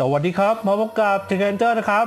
สวัสดีครับมาพบกับเทคเนเจอร์นะครับ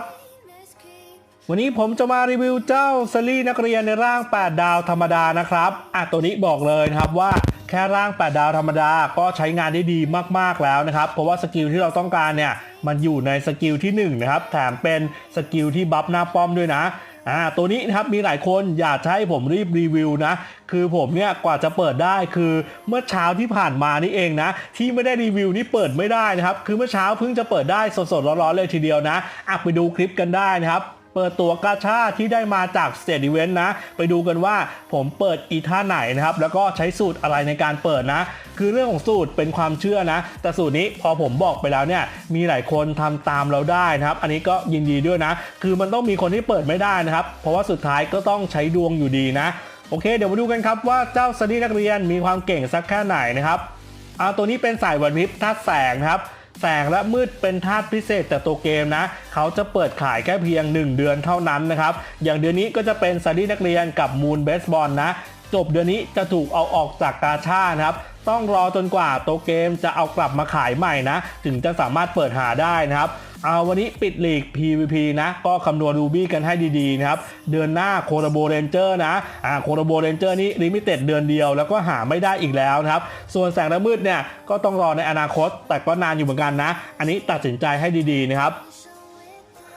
วันนี้ผมจะมารีวิวเจ้าซรีนักเรียนในร่าง 8 ดาวธรรมดานะครับอะตัวนี้บอกเลยนะครับว่าแค่ร่าง 8 ดาวธรรมดาก็ใช้งานได้ดีมาก ๆ แล้วนะครับ เพราะว่าสกิลที่เราต้องการเนี่ย มันอยู่ในสกิลที่ 1 นะครับ แถมเป็นสกิลที่บัฟหน้าป้อมด้วยนะ อ่าตัวนี้นะครับมีหลายคนอยากให้ผมรีบรีวิวนะ คือผมเนี่ยกว่าจะเปิดได้คือเมื่อเช้าที่ผ่านมานี่เองนะ ที่ไม่ได้รีวิวนี่เปิดไม่ได้นะครับ คือเมื่อเช้าเพิ่งจะเปิดได้สดๆร้อนๆเลยทีเดียวนะอะไปดูคลิปกันได้นะครับ เปิดตัวกาชาที่ได้มาจากสเตดอีเวนต์นะ ไปดูกันว่าผมเปิดอีท่าไหนนะครับ แล้วก็ใช้สูตรอะไรในการเปิดนะ คือเรื่องของสูตรเป็นความเชื่อนะ แต่สูตรนี้พอผมบอกไปแล้วเนี่ย มีหลายคนทำตามเราได้นะครับ อันนี้ก็ยินดีด้วยนะ คือมันต้องมีคนที่เปิดไม่ได้นะครับ เพราะว่าสุดท้ายก็ต้องใช้ดวงอยู่ดีนะ โอเค เดี๋ยวมาดูกันครับว่าเจ้าสตีนักเรียนมีความเก่งสักแค่ไหนนะครับอาตัวนี้เป็นสายวันวิบธาตุแสงนะครับ แสงและมืดเป็นธาตุพิเศษแต่ตัวเกมนะ เขาจะเปิดขายแค่เพียง 1 เดือนเท่านั้นนะครับ อย่างเดือนนี้ก็จะเป็นซันดี้นักเรียนกับมูนเบสบอลนะ จบเดือนนี้จะถูกเอาออกจากกาชานะครับต้องรอจนกว่าตัวเกมจะเอากลับมาขายใหม่นะ ถึงจะสามารถเปิดหาได้นะครับ เอาวันนี้ปิดลีก PVP นะ ก็คำนวณรูบี้กันให้ดีๆนะครับ เดือนหน้าโคโรโบเรนเจอร์นะอ่าโคโรโบเรนเจอร์นี่ลิมิเต็ดเดือนเดียว แล้วก็หาไม่ได้อีกแล้วนะครับ ส่วนแสงและมืดเนี่ย ก็ต้องรอในอนาคต แต่ก็นานอยู่เหมือนกันนะ อันนี้ตัดสินใจให้ดีๆนะครับ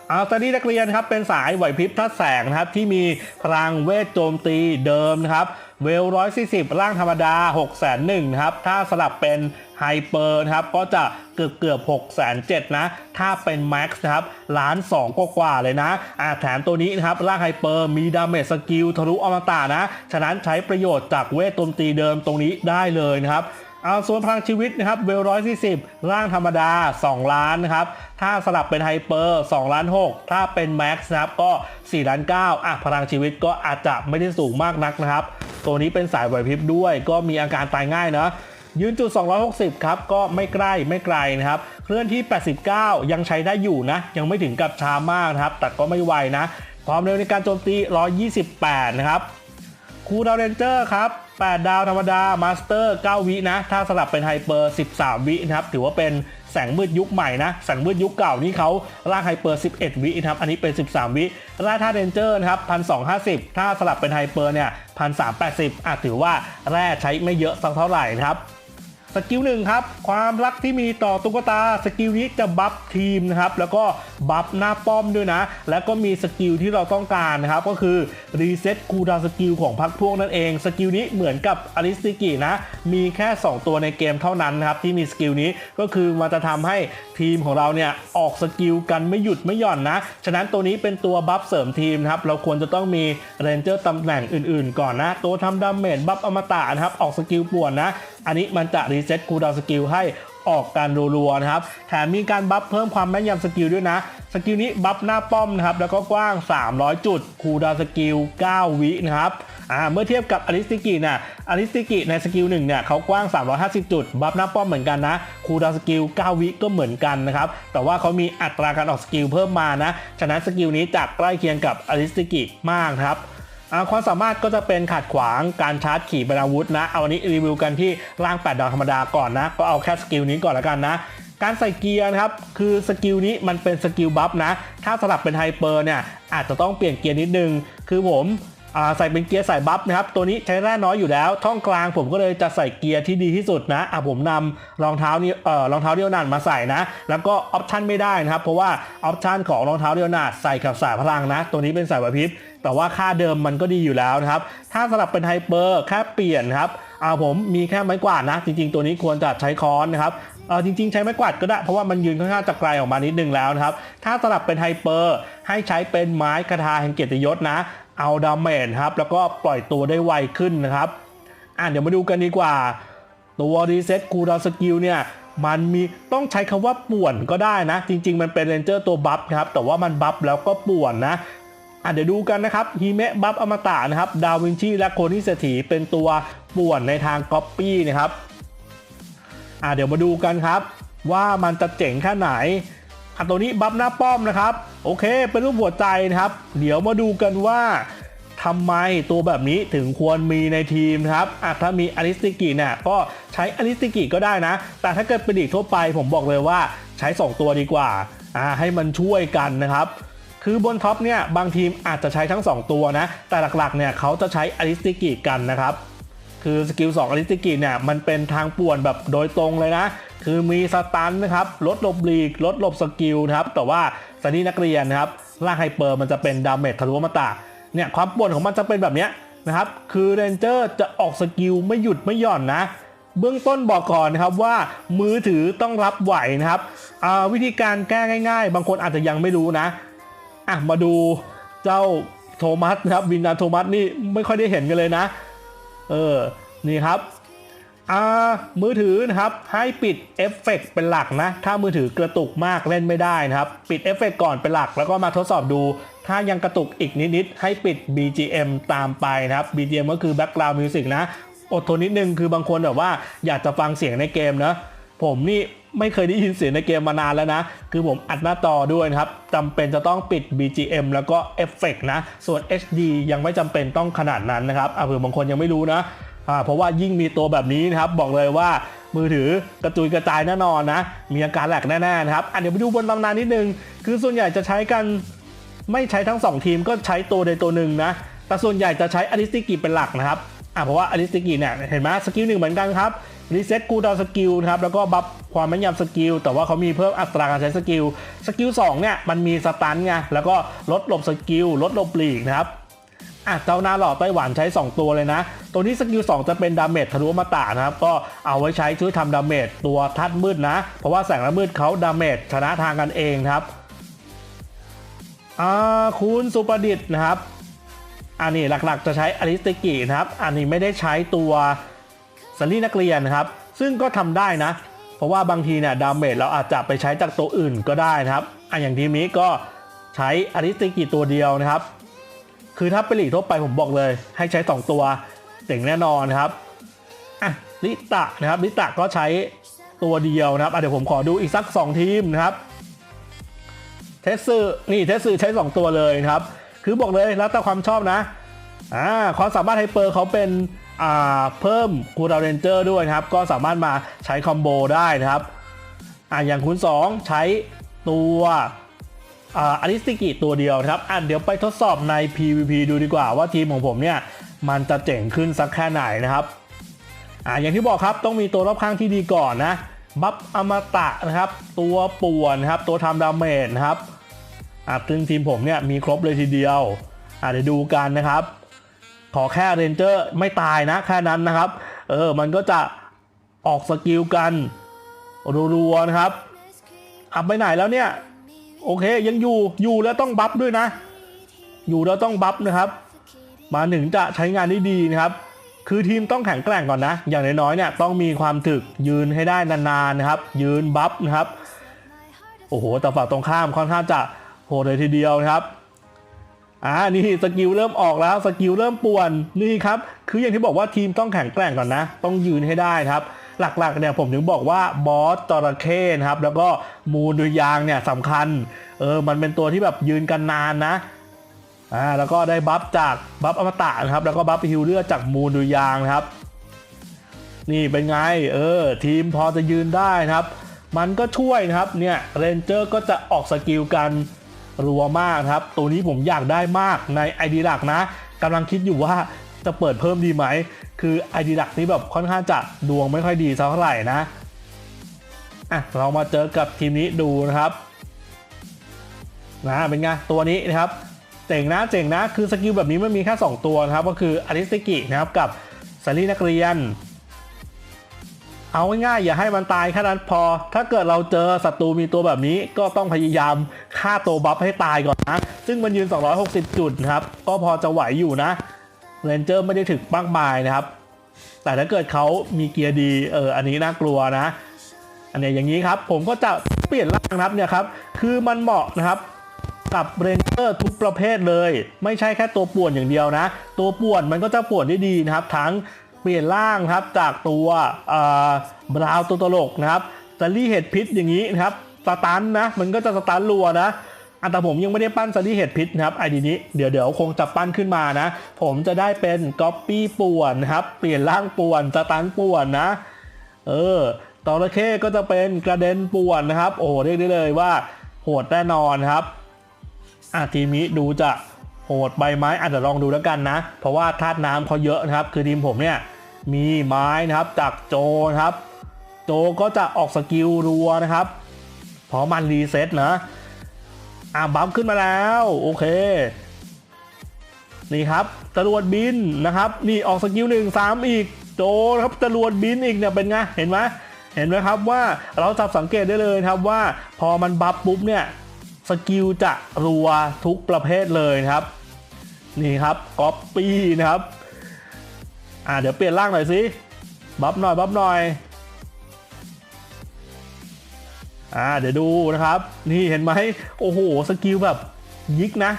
เอาสตอนนี้นักเรียนครับเป็นสายไหวพริบทัดแสงนะครับที่มีพลังเวทโจมตีเดิมนะครับเวล140ร่างธรรมดา6 0 0 0 0นะครับถ้าสลับเป็น ไฮเปอร์นะครับก็จะเกือบเกือบ6 0 0 0นะ ถ้าเป็นแม็กซ์นะครับล้าน2กว่าเลยนะอาแถมตัวนี้นะครับร่างไฮเปอร์มีดาเมจสกิลทะลุอมตะนะ ฉะนั้นใช้ประโยชน์จากเวทโจมตีเดิมตรงนี้ได้เลยนะครับเอาส่วนพลังชีวิตนะครับเวลร้อยสี่สิบร่างธรรมดา 2 ล้านนะครับ ถ้าสลับเป็นไฮเปอร์2ล้าน6ถ้าเป็นแม็กซ์นะครับก็4ล้าน9อะพลังชีวิตก็อาจจะไม่ได้สูงมากนักนะครับ ตัวนี้เป็นสายไหวพริบด้วย ก็มีอาการตายง่ายนะ ยืนจุด 260 ครับ ก็ไม่ใกล้ไม่ไกลนะครับ เคลื่อนที่ 89 ยังใช้ได้อยู่นะ ยังไม่ถึงกับช้ามากนะครับ แต่ก็ไม่ไวนะ ความเร็วในการโจมตี 128 นะครับคูดาวเรนเจอร์ครับ 8 ดาวธรรมดา มาสเตอร์ 9 วินะ ถ้าสลับเป็นไฮเปอร์ 13 วินะครับ ถือว่าเป็นแสงมืดยุคใหม่นะ แสงมืดยุคเก่านี่เขาล่างไฮเปอร์ 11 วินะครับ อันนี้เป็น 13 วิล่าท่าเรนเจอร์นะครับ1,250 ถ้าสลับเป็นไฮเปอร์เนี่ย1,380อะถือว่าแร่ใช้ไม่เยอะสักเท่าไหร่นะครับ สกิลหนึ่งครับ ความรักที่มีต่อตุ๊กตา สกิลนี้จะบัฟทีมนะครับ แล้วก็บัฟหน้าป้อมด้วยนะ แล้วก็มีสกิลที่เราต้องการนะครับ ก็คือรีเซ็ตคูลดาวน์สกิลของพักพวกนั่นเอง สกิลนี้เหมือนกับอริสติกินะ มีแค่ 2 ตัวในเกมเท่านั้นนะครับ ที่มีสกิลนี้ก็คือมันจะทำให้ทีมของเราเนี่ยออกสกิลกันไม่หยุดไม่หย่อนนะ ฉะนั้นตัวนี้เป็นตัวบัฟเสริมทีมนะครับ เราควรจะต้องมีเรนเจอร์ตำแหน่งอื่น ๆ ก่อนนะ ตัวทำดาเมจบัฟอมตะนะครับ ออกสกิลป่วนนะอันนี้มันจะรีเซ็ตคูลดาวน์สกิลให้ออกการรัวๆนะครับ แถมมีการบัฟเพิ่มความแม่นยำสกิลด้วยนะ สกิลนี้บัฟหน้าป้อมนะครับ แล้วก็กว้าง 300 จุด คูลดาวน์สกิล 9 วินะครับอ่าเมื่อเทียบกับอลิสติกินี่ยอลิสติกิในสกิลหนึ่งเนี่ยเขากว้าง 350 จุด บัฟหน้าป้อมเหมือนกันนะ คูลดาวน์สกิล 9 วิก็เหมือนกันนะครับ แต่ว่าเขามีอัตราการออกสกิลเพิ่มมานะ ฉะนั้นสกิลนี้จะใกล้เคียงกับอลิสติกิมากครับ ความสามารถก็จะเป็นขัดขวางการชาร์จขี่ปนาวุธนะ เอาอันนี้รีวิวกันที่ร่าง 8 ดาวธรรมดาก่อนนะ ก็เอาแค่สกิลนี้ก่อนล้วกันนะ การใส่เกียร์ครับ คือสกิลนี้มันเป็นสกิลบัฟนะ ถ้าสลับเป็นไฮเปอร์เนี่ยอาจจะต้องเปลี่ยนเกียร์นิดนึง คือผมใส่เป็นเกียร์ใส่บัฟนะครับ ตัวนี้ใช้แร่น้อยอยู่แล้ว ท่องกลางผมก็เลยจะใส่เกียร์ที่ดีที่สุดนะ อะผมนำรองเท้านี้เอ่อรองเท้าเดียวนันมาใส่นะ แล้วก็ออปชันไม่ได้นะครับ เพราะว่าออปชันของรองเท้าเดียวนันใส่กับสายพลังนะ ตัวนี้เป็นสายไหวพริบ แต่ว่าค่าเดิมมันก็ดีอยู่แล้วนะครับ ถ้าสลับเป็นไฮเปอร์แค่เปลี่ยนครับเอาผมมีแค่ไม้กวาดนะ จริง ๆ ตัวนี้ควรจะใช้ค้อนนะครับเออจริง ๆ ใช้ไม้กวาดก็ได้เพราะว่ามันยืนค่อนข้างจะไกลออกมานิดนึงแล้วนะครับ ถ้าสลับเป็นไฮเปอร์ให้ใช้เป็นไม้คาถาแห่งเกียรติยศนะ เอาดาเมจครับแล้วก็ปล่อยตัวได้ไวขึ้นนะครับอะเดี๋ยวมาดูกันดีกว่า ตัวรีเซ็ตคูลดาวสกิลเนี่ยมันมีต้องใช้คำว่าป่วนก็ได้นะ จริง ๆ มันเป็นเรนเจอร์ตัวบัฟครับแต่ว่ามันบัฟแล้วก็ป่วนนะ อะเดี๋ยวดูกันนะครับฮีเมะบัฟอมตะนะครับดาวินชีและโคนิเศรษฐีเป็นตัวป่วนในทางก๊อปปี้นะครับอะเดี๋ยวมาดูกันครับ ว่ามันจะเจ๋งแค่ไหนอะตัวนี้บัฟหน้าป้อมนะครับ โอเค เป็นรูปหัวใจนะครับ เดี๋ยวมาดูกันว่าทำไมตัวแบบนี้ถึงควรมีในทีมครับอะถ้ามีอลิสติกิเนี่ยก็ใช้อลิสติกิก็ได้นะ แต่ถ้าเกิดเป็นอีกทั่วไปผมบอกเลยว่าใช้ 2 ตัวดีกว่าอ่าให้มันช่วยกันนะครับ คือบนท็อปเนี่ยบางทีมอาจจะใช้ทั้ง 2 ตัวนะ แต่หลักๆเนี่ยเขาจะใช้อริสติกิกันนะครับ คือสกิล2อริสติกิเนี่ยมันเป็นทางป่วนแบบโดยตรงเลยนะ คือมีสตันนะครับลดหลบลีกลดหลบสกิลนะครับ แต่ว่าสนีนักเรียนนะครับล่างไฮเปอร์มันจะเป็นดาเมจทะลุมาตาเนี่ยความป่วนของมันจะเป็นแบบนี้นะครับ คือเรนเจอร์จะออกสกิลไม่หยุดไม่หย่อนนะเบื้องต้นบอกก่อนนะครับว่ามือถือต้องรับไหวนะครับวิธีการแก้ง่าย ๆ บางคนอาจจะยังไม่รู้นะ อะมาดูเจ้าโทมัสนะครับวินดาโทมัสนี่ไม่ค่อยได้เห็นกันเลยนะ เออ นี่ครับอ่ามือถือนะครับให้ปิดเอฟเฟกต์เป็นหลักนะ ถ้ามือถือกระตุกมากเล่นไม่ได้นะครับ ปิดเอฟเฟกต์ก่อนเป็นหลัก แล้วก็มาทดสอบดู ถ้ายังกระตุกอีกนิดๆให้ปิด BGM ตามไปนะครับ BGM ก็คือ Background Music นะ อดทนนิดนึงคือบางคนแบบว่าอยากจะฟังเสียงในเกมนะ ผมนี่ ไม่เคยได้ยินเสียงในเกมมานานแล้วนะ คือผมอัดหน้าจอด้วยนะครับจำเป็นจะต้องปิด BGM แล้วก็เอฟเฟกต์นะ ส่วน HD ยังไม่จำเป็นต้องขนาดนั้นนะครับอะเผื่อบางคนยังไม่รู้นะอ่าเพราะว่ายิ่งมีตัวแบบนี้นะครับ บอกเลยว่ามือถือกระจุยกระจายแน่นอนนะ มีอาการแหลกแน่ๆนะครับอะเดี๋ยวไปดูบนตำนานนิดนึง คือส่วนใหญ่จะใช้กันไม่ใช้ทั้ง 2 ทีมก็ใช้ตัวใดตัวหนึ่งนะ แต่ส่วนใหญ่จะใช้อลิสติกิเป็นหลักนะครับอะเพราะว่าอลิสติกิเนี่ยเห็นไหมสกิลหนึ่งเหมือนกันครับ รีเซ็ตกูดาวสกิลนะครับแล้วก็บัฟความแม่นยำสกิลแต่ว่าเขามีเพิ่มอัตราการใช้สกิลสกิล2เนี่ยมันมีสตันไงแล้วก็ลดหลบสกิลลดหลบหลีกนะครับอะเจ้าหน้าหล่อไต้หวันใช้ 2 ตัวเลยนะ ตัวนี้สกิล 2 จะเป็นดาเมจทะลุมาตานะครับ ก็เอาไว้ใช้ช่วยทำดาเมจตัวทัดมืดนะ เพราะว่าแสงละมืดเขาดาเมจชนะทางกันเองครับอ่าคุณสุประดิษฐ์นะครับอันนี้หลักๆจะใช้อริสติกินะครับ อันนี้ไม่ได้ใช้ตัว สลี่นักเรียนนะครับ ซึ่งก็ทำได้นะ เพราะว่าบางทีเนี่ยดาเมจเราอาจจะไปใช้จากตัวอื่นก็ได้นะครับอันอย่างทีมนี้ก็ใช้อริสติกิตัวเดียวนะครับ คือถ้าเป็นหลีกทั่วไปผมบอกเลย ให้ใช้ 2 ตัวเจ๋งแน่นอนนะครับอะลิตะนะครับลิตะก็ใช้ตัวเดียวนะครับอะเดี๋ยวผมขอดูอีกสัก 2 ทีมนะครับเทสซอร์นี่เทสซอร์ใช้ 2 ตัวเลยนะครับ คือบอกเลยแล้วแต่ความชอบนะอ่าความสามารถไฮเปอร์เขาเป็น เพิ่มคูดาวเรนเจอร์ด้วยครับ ก็สามารถมาใช้คอมโบได้นะครับอ่าอย่างคูณ2 ใช้ตัวอาอลิสติกิตัวเดียวครับอะเดี๋ยวไปทดสอบใน PVP ดูดีกว่าว่าทีมของผมเนี่ย มันจะเจ๋งขึ้นสักแค่ไหนนะครับอ่าอย่างที่บอกครับต้องมีตัวรอบข้างที่ดีก่อนนะบัฟอมตะนะครับ ตัวป่วนครับ ตัวทำดาเมจนะครับอ่าซึ่งทีมผมเนี่ยมีครบเลยทีเดียวอ่าเดี๋ยวดูกันนะครับ ขอแค่เรนเจอร์ไม่ตายนะแค่นั้นนะครับ เออ มันก็จะออกสกิลกันรัวๆนะครับอับไปไหนแล้วเนี่ย โอเคยังอยู่อยู่แล้วต้องบัฟด้วยนะ อยู่แล้วต้องบัฟนะครับ มาถึงจะใช้งานได้ดีนะครับ คือทีมต้องแข็งแกร่งก่อนนะ อย่างน้อยๆเนี่ยต้องมีความถึกยืนให้ได้นานๆนะครับ ยืนบัฟนะครับ โอ้โหแต่ฝั่งตรงข้ามค่อนข้างจะโหดเลยทีเดียวนะครับ อ่านี่สกิลเริ่มออกแล้วสกิลเริ่มป่วนนี่ครับคืออย่างที่บอกว่าทีมต้องแข็งแกร่งก่อนนะ ต้องยืนให้ได้ครับ หลักๆเนี่ยผมถึงบอกว่าบอสจระเข้นะครับแล้วก็มูลดุยางเนี่ยสำคัญเออมันเป็นตัวที่แบบยืนกันนานนะอ่าแล้วก็ได้บัฟจากบัฟอมตะนะครับแล้วก็บัฟฮิวเลือดจากมูลดุยางนะครับ นี่เป็นไงเออทีมพอจะยืนได้นะครับ มันก็ช่วยนะครับเนี่ยเรนเจอร์ก็จะออกสกิลกัน รัวมากนะครับ ตัวนี้ผมอยากได้มากในไอดีหลักนะกำลังคิดอยู่ว่าจะเปิดเพิ่มดีไหม คือไอดีหลักนี้แบบค่อนข้างจะดวงไม่ค่อยดีเท่าไหร่นะอะเรามาเจอกับทีมนี้ดูนะครับนะเป็นไงตัวนี้นะครับเจ๋งนะเจ๋งนะคือสกิลแบบนี้มันมีแค่ 2 ตัวนะครับ ก็คืออาริสติกินะครับกับซารีนักเรียน เอาง่ายๆอย่าให้มันตายแค่นั้นพอ ถ้าเกิดเราเจอศัตรูมีตัวแบบนี้ก็ต้องพยายามฆ่าตัวบัฟให้ตายก่อนนะ ซึ่งมันยืน 260 จุดนะครับ ก็พอจะไหวอยู่นะเรนเจอร์ไม่ได้ถึกมากมายนะครับ แต่ถ้าเกิดเขามีเกียร์ดีเอออันนี้น่ากลัวนะ อันนี้อย่างนี้ครับ ผมก็จะเปลี่ยนร่างนะครับเนี่ยครับ คือมันเหมาะนะครับกับเรนเจอร์ทุกประเภทเลย ไม่ใช่แค่ตัวป่วนอย่างเดียวนะ ตัวป่วนมันก็จะป่วนได้ดีนะครับ ทั้ง เปลี่ยนร่างครับจากตัวบราวตัวตลกนะครับซารี่เห็ดพิษอย่างนี้นะครับสตันนะมันก็จะสตันรัวนะอันแต่ผมยังไม่ได้ปั้นซารี่เห็ดพิษนะครับไอดีนี้เดี๋ยวเดี๋ยวคงจะปั้นขึ้นมานะ ผมจะได้เป็นก๊อปปี้ป่วนนะครับเปลี่ยนร่างป่วนสตันป่วนนะ เออตอระเข้ก็จะเป็นกระเด็นป่วนนะครับ โอ้โหเรียกได้เลยว่าโหดแน่นอนครับอะทีมนี้ดูจะ หดใบไม้อาจจะลองดูแล้วกันนะ เพราะว่าธาตุน้ำเขาเยอะนะครับ คือทีมผมเนี่ยมีไม้นะครับจากโจนะครับ โจก็จะออกสกิลรัวนะครับเพราะมันรีเซ็ตนะอะบัฟขึ้นมาแล้ว โอเค นี่ครับจรวดบินนะครับ นี่ออกสกิลหนึ่งสามอีกโจนะครับจรวดบินอีกเนี่ยเป็นไงเห็นไหมเห็นไหมครับว่าเราจับสังเกตได้เลยครับว่าพอมันบัฟปุ๊บเนี่ยสกิลจะรัวทุกประเภทเลยครับ นี่ครับก๊อปปี้นะครับอ่าเดี๋ยวเปลี่ยนร่างหน่อยสิบัฟหน่อยบัฟหน่อยอ่าเดี๋ยวดูนะครับ นี่เห็นไหมโอ้โหสกิลแบบยิกนะ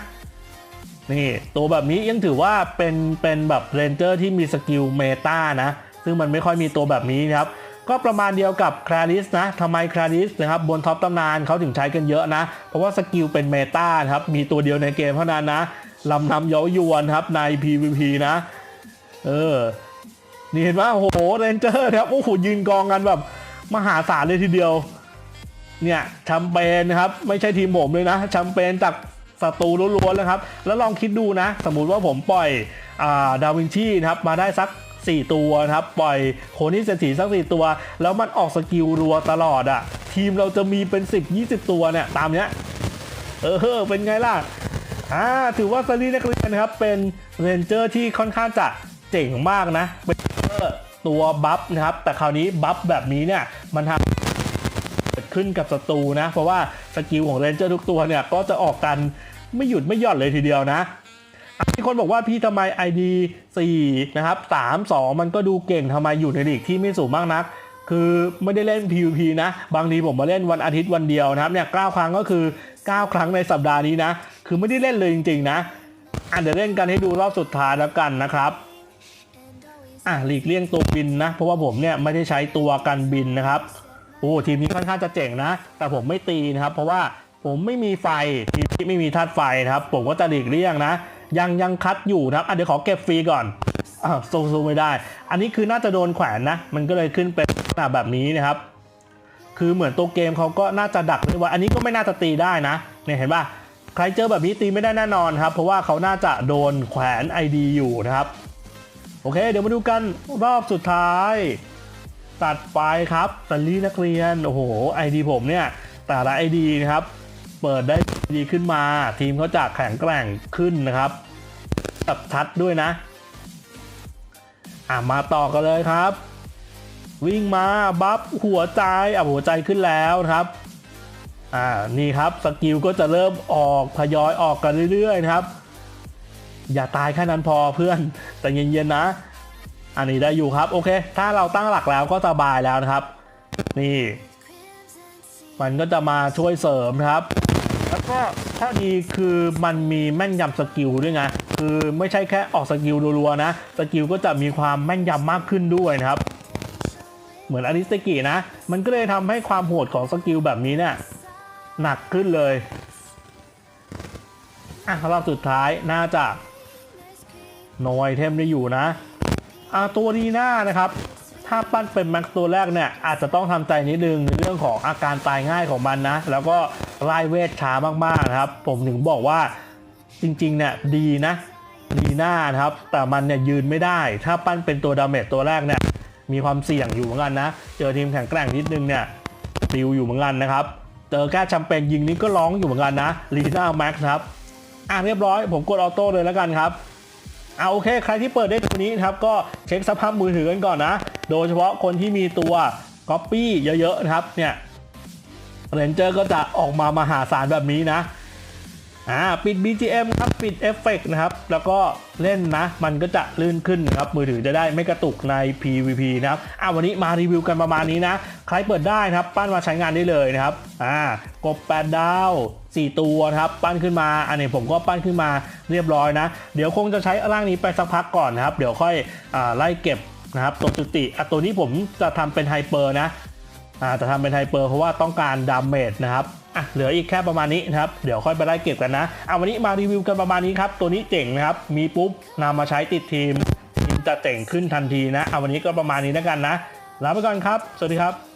นี่ตัวแบบนี้ยังถือว่าเป็นเป็นแบบเรนเจอร์ที่มีสกิลเมตานะ ซึ่งมันไม่ค่อยมีตัวแบบนี้นะครับ ก็ประมาณเดียวกับคลาริสนะทำไมคลาริสนะครับบนท็อปตำนานเขาถึงใช้กันเยอะนะ เพราะว่าสกิลเป็นเมตานะครับ มีตัวเดียวในเกมเท่านั้นนะ ลำนำเย้ายวนครับใน PVP นะ เออ นี่เห็นไหมโอ้โหเรนเจอร์ครับโอ้โหยืนกองกันแบบ มหาศาลเลยทีเดียว เนี่ยแชมเปญนะครับ ไม่ใช่ทีมผมเลยนะแชมเปญจากศัตรูล้วนๆเลยครับ แล้วลองคิดดูนะ สมมุติว่าผมปล่อยอ่าดาวินชีนะครับ มาได้สัก 4 ตัวนะครับ ปล่อยโคนี่เศรษฐีสัก 4 ตัว แล้วมันออกสกิลรัวตลอดอะ่ะ ทีมเราจะมีเป็น 10 20 ตัวเนี่ย ตามเนี้ย เออ เป็นไงล่ะ อ่าถือว่าซารีนักเรียนนะครับเป็นเรนเจอร์ที่ค่อนข้างจะเจ๋งมากนะ เป็นตัวบัฟนะครับ แต่คราวนี้บัฟแบบนี้เนี่ยมันทำเกิดขึ้นกับศัตรูนะ เพราะว่าสกิลของเรนเจอร์ทุกตัวเนี่ยก็จะออกกันไม่หยุดไม่หย่อนเลยทีเดียวนะมีคนบอกว่าพี่ทำไม ID 4นะครับ3 2 มันก็ดูเก่งทำไมอยู่ในลีกที่ไม่สูงมากนัก คือไม่ได้เล่น PVP นะ บางทีผมมาเล่นวันอาทิตย์วันเดียวนะครับเนี่ย9ครั้งก็คือ 9 ครั้งในสัปดาห์นี้นะ คือไม่ได้เล่นเลยจริงๆนะอะเดี๋ยวเล่นกันให้ดูรอบสุดท้ายแล้วกันนะครับอะหลีกเลี่ยงตัวบินนะ เพราะว่าผมเนี่ยไม่ได้ใช้ตัวกันบินนะครับโอ้ทีมนี้ค่อนข้างจะเจ๋งนะ แต่ผมไม่ตีนะครับ เพราะว่าผมไม่มีไฟทีมที่ไม่มีธาตุไฟนะครับ ผมก็จะหลีกเลี่ยงนะ ยังยังคัดอยู่นะครับอะเดี๋ยวขอเก็บฟรีก่อนอ้าวซูซูไม่ได้ อันนี้คือน่าจะโดนแขวนนะ มันก็เลยขึ้นเป็นลักษณะแบบนี้นะครับ คือเหมือนตัวเกมเขาก็น่าจะดักด้วยว่า อันนี้ก็ไม่น่าจะตีได้นะเนี่ยเห็นป่ะ ใครเจอแบบนี้ตีไม่ได้แน่นอนครับ เพราะว่าเขาน่าจะโดนแขวน ID อยู่นะครับ โอเค เดี๋ยวมาดูกันรอบสุดท้าย ตัดไปครับตัลลี่นักเรียน โอ้โหไอดีผมเนี่ย แต่ละไอดีนะครับ เปิดได้ดีขึ้นมา ทีมเขาจะแข็งแกร่งขึ้นนะครับตับชัดด้วยนะ อะ มาต่อกันเลยครับ วิ่งมา บัฟหัวใจอะหัวใจขึ้นแล้วนะครับ อ่านี่ครับสกิลก็จะเริ่มออกทยอยออกกันเรื่อยๆนะครับ อย่าตายแค่นั้นพอเพื่อนแต่เย็นๆนะ อันนี้ได้อยู่ครับโอเค ถ้าเราตั้งหลักแล้วก็สบายแล้วนะครับ นี่ มันก็จะมาช่วยเสริมครับ แล้วก็ข้อดีคือมันมีแม่นยำสกิลด้วยไงคือไม่ใช่แค่ออกสกิลรัวๆนะสกิลก็จะมีความแม่นยำมากขึ้นด้วยนะครับ เหมือนอริสกินะ มันก็เลยทำให้ความโหดของสกิลแบบนี้เนี่ย หนักขึ้นเลย อะรอบสุดท้ายน่าจะโนไอเทมได้อยู่นะอ่าตัวดีหน้านะครับ ถ้าปั้นเป็นแม็กตัวแรกเนี่ย อาจจะต้องทำใจนิดนึงในเรื่องของอาการตายง่ายของมันนะ แล้วก็ไล่เวทช้ามากๆนะครับ ผมถึงบอกว่าจริงๆเนี่ยดีนะดีหน้านะครับ แต่มันเนี่ยยืนไม่ได้ ถ้าปั้นเป็นตัวดาเมจตัวแรกเนี่ยมีความเสี่ยงอยู่เหมือนกันนะ เจอทีมแข็งแกร่งนิดนึงเนี่ยติวอยู่เหมือนกันนะครับ เจอแค่แชมเปญยิงนี้ก็ร้องอยู่เหมือนกันนะลีน่าแม็กซ์ครับ อะเรียบร้อย ผมกดออโต้เลยแล้วกันครับเอาโอเค ใครที่เปิดได้ตัวนี้ครับ ก็เช็คสภาพมือถือกันก่อนนะ โดยเฉพาะคนที่มีตัว Copy เยอะๆนะครับเนี่ยเรนเจอร์ก็จะออกมามหาศาลแบบนี้นะ อ่าปิด BGM ครับปิดเอฟเฟกนะครับแล้วก็เล่นนะ มันก็จะลื่นขึ้นนะครับมือถือจะได้ไม่กระตุกใน PVP นะครับอ่าวันนี้มารีวิวกันประมาณนี้นะ ใครเปิดได้นะครับ ปั้นมาใช้งานได้เลยนะครับอ่ากบ8ดาว4 ตัวนะครับปั้นขึ้นมาอันนี้ผมก็ปั้นขึ้นมาเรียบร้อยนะ เดี๋ยวคงจะใช้ร่างนี้ไปสักพักก่อนนะครับ เดี๋ยวค่อยอไล่เก็บนะครับตัวจุติอะตัวนี้ผมจะทำเป็นไฮเปอร์นะอ่าจะทำเป็นไฮเปอร์เพราะว่าต้องการดาเมจนะครับ อะเหลืออีกแค่ประมาณนี้นะครับเดี๋ยวค่อยไปไล่เก็บกันนะเอาวันนี้มารีวิวกันประมาณนี้ครับตัวนี้เจ๋งนะครับมีปุ๊บนำมาใช้ติดทีมทีมจะเจ๋งขึ้นทันทีนะเอาวันนี้ก็ประมาณนี้แล้วกันนะลาไปก่อนครับ สวัสดีครับ